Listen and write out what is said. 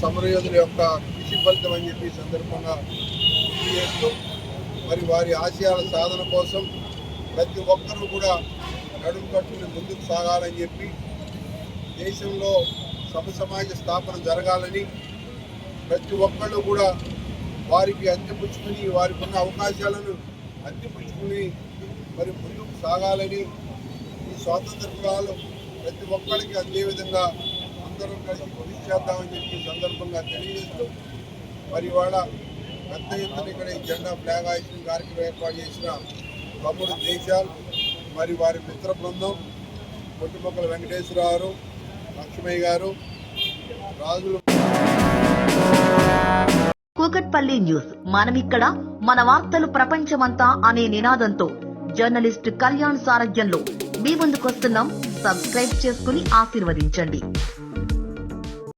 సమరయోధుల యొక్క కృషి ఫలితం అని చెప్పి సందర్భంగా చేస్తూ మరి వారి ఆశయాల సాధన కోసం ప్రతి ఒక్కరూ కూడా నడుము కట్టుకుని ముందుకు సాగాలని చెప్పి దేశంలో సమ సమాజ స్థాపన జరగాలని ప్రతి ఒక్కళ్ళు కూడా వారికి అందిపుచ్చుకుని వారికి ఉన్న అవకాశాలను అందిపుచ్చుకుని మరి ముందుకు సాగాలని ఈ స్వాతంత్ర ఫలాలు ప్రతి ఒక్కరికి అందే విధంగా అందరం కలిసి కృషి చేద్దామని చెప్పి సందర్భంగా తెలియజేస్తూ మరి ఇవాళ పెద్ద ఎత్తున ఇక్కడ ఈ జెండా ఫ్లాగ్ హాయిస్టింగ్ కార్యక్రమం ఏర్పాటు చేసిన తమ్ముడు దేశాలు మరి వారి మిత్ర బృందం పొట్టిమొక్కల వెంకటేశ్వరరావు లక్ష్మయ్య గారు రాజులు. కూకట్పల్లి న్యూస్. మనమిక్కడ మన వార్తలు ప్రపంచమంతా అనే నినాదంతో జర్నలిస్ట్ కళ్యాణ్ సారథ్యంలో మీ ముందుకొస్తున్నాం సబ్స్క్రైబ్ చేసుకుని ఆశీర్వదించండి.